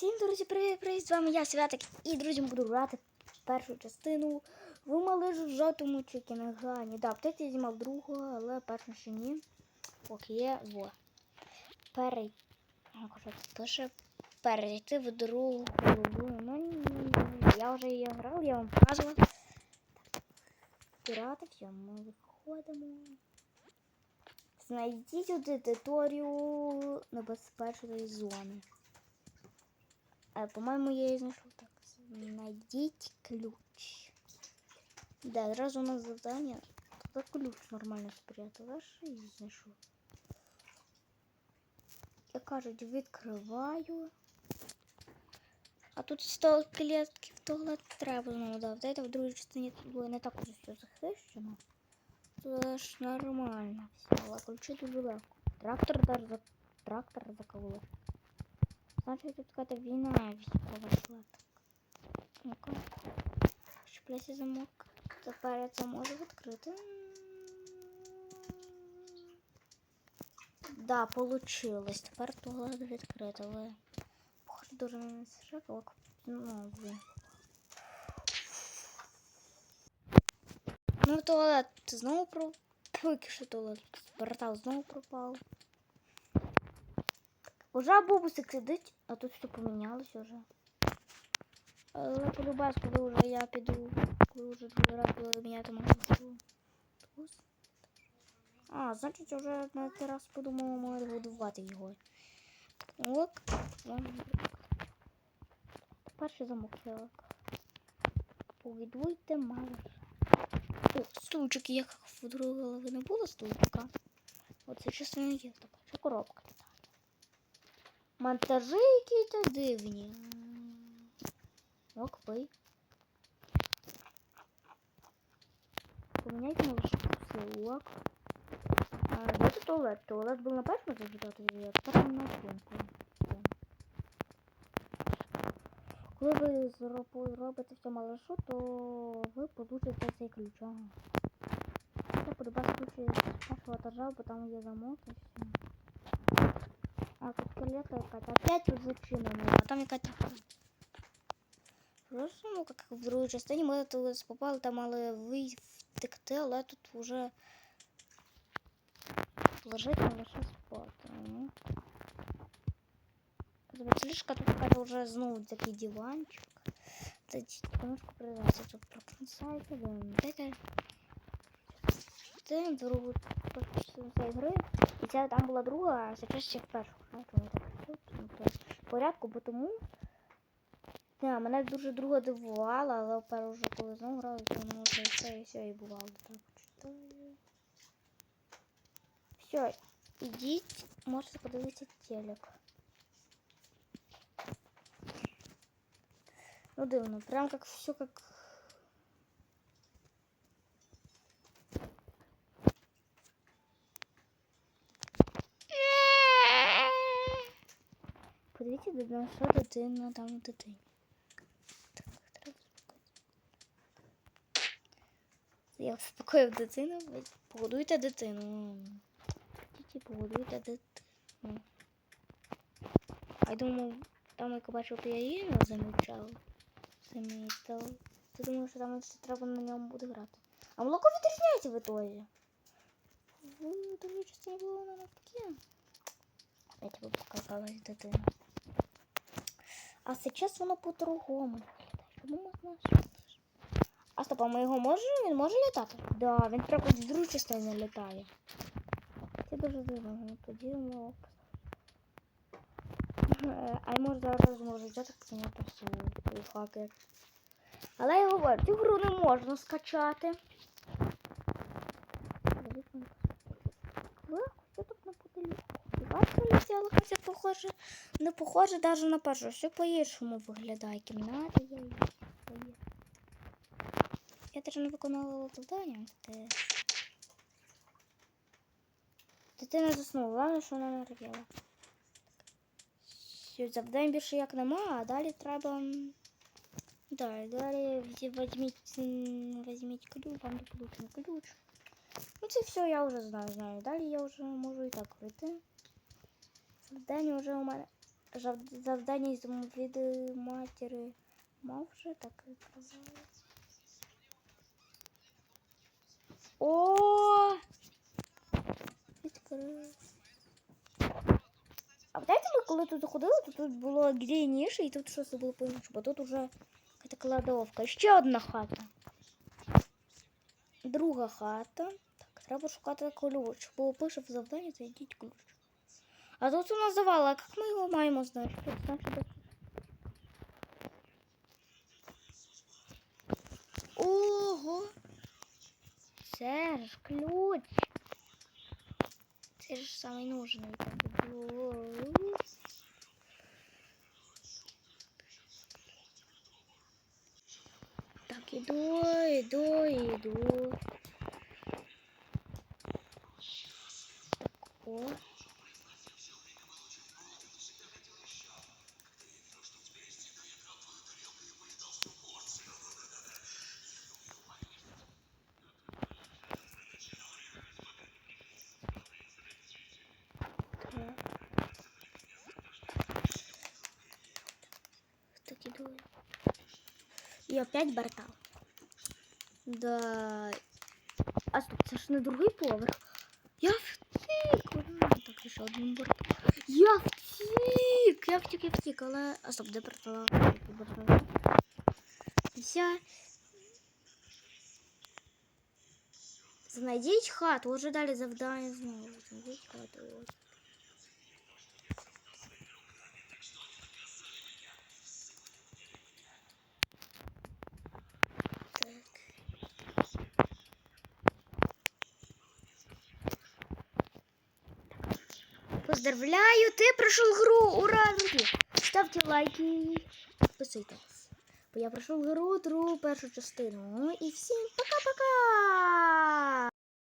Всім, друзі, привіт, привіт! З вами я, Святик, і друзі, буду грати першу частину в малежу жовтому чекінагані. Да, птиці я знімав другу, але першу ще ні. Є, во. Перей... Же пише? Перейти в другу. Ну, я вже її грав, я вам показував. Пірати, все, ми виходимо. Знайдіть територію небезпечної зони. Е, По-моєму, я її знайшов так. Знайдіть ключ. Да, одразу у нас завдання. Тут ключ нормально спрятав. Аж і знайшов. Як кажуть, відкриваю. А тут 100 клетків туалет треба знову дав. Дайте в другій частині тут було не так уже все захищено. Це ж нормально все. Але ключі дуже легко. Трактор даже за трактор закололи. Значить, тут какая-то війна військова йшла. Ну-ка. Щепляйся замок. Тепер я це можу відкрити. Да, получилось. Тепер туалет відкрити, але похоже дуже не шикало. Ну, блін. Ну, туалет знову про... Поки що туалет. Портал знову пропав. Уже бубусик сидить, а тут все помінялось уже. Але полюбас, коли вже я піду, коли вже другий раз буду міняти магазин. А, значить вже на цей раз подумала маю годувати його. Ок. Перший замок як. Повідуйте майже. О, стульчик, як в другій голові не було стульчика. Оце чесно не є така. Це коробка. Монтажі якісь дивні. Ок, пий. Поміняйте на лише ок. А, де тут туалет? Туалет був на першому результаті, а тепер на сумку. Коли ви зробо- робите в цьому лишу, то ви получите цей ключ. Це подобається ключ з першого етажа, бо там є замок і все. А тут коллега какая-то. Опять тут зачинено, а там какая-то Просто, ну, как в другій частині ми тут попали, там мали ви втекти, але тут вже лежить на лише спати. Ну. Ліжка тут каже вже знову такий диванчик. Це немножко придаться тут прокнусайте. Дайте. Це другу цієї гри. І ця там була друга, а зараз ще в першу порядку, бо тому. Не, мене дуже друга дивувала, але тепер вже коли знову грали, то воно вже все і все і бувало. Так, читаю. Все, ідіть, можете подивитися телек. Ну дивно, прям как все как Подивіться, де наша дитина там дитині. Я успокоїв дитину. Погодуйте дитину. Діти, погодуйте дитину. А я думав, там як бачив, то я її замічав. Замітав. Ти думав, що там все треба на ньому буде грати. А молоко відрізняється в ітозі. В другій частині було навпаки. Я тебе показалась дитина. А сейчас воно по-другому виглядає. Швидше? А стоп, а ми його можемо? Він може літати? Да, він прямо з другої частини літає. Це дуже дивно, ну тоді йому Е, А може зараз може взяти це просто хакер. Але я говорю, цю гру не можна скачати. Легко, все тут неподаліку. І все похоже, не похоже навіть на першу. Все по-іншому виглядає. Кімната є. Я теж не виконувала завдання. Де... Дитина заснула, головне, що вона не родила. Все, завдань більше як нема, а далі треба. Да, далі візьміть, візьміть ключ, вам получен ключ. Ну це все я вже знаю, знаю. Далі я вже можу і так пройти. Завдання вже у мене Завдання із від матері. Мав вже так і казали. О! Відкрив. А пам'ятаєте, ми коли тут заходили, то тут було грійніше і тут щось було по-іншому, бо тут уже якась кладовка. Ще одна хата. Друга хата. Так, треба шукати ключ. Бо пише в завданні, знайдіть ключ. А тут у нас завал, а як ми його маємо де- Ого! Це ж ключ. Це ж самий нужний. Так, було. Так, іду, іду, іду. О. Так. И опять портал. Да. А стоп, це ж не другий поверх. Я втік. Так, лише один портал. Я втік! Я втік, я втік, але. А стоп, де портала? Я... Знайдіть хату, уже далі завдання знову. Хату. Ось. Поздравляю, ты прошел игру! Ура! Друзі! Ставте лайки, підписуйтесь. Я пройшов гру, тру першу частину. Ну і пока-пока!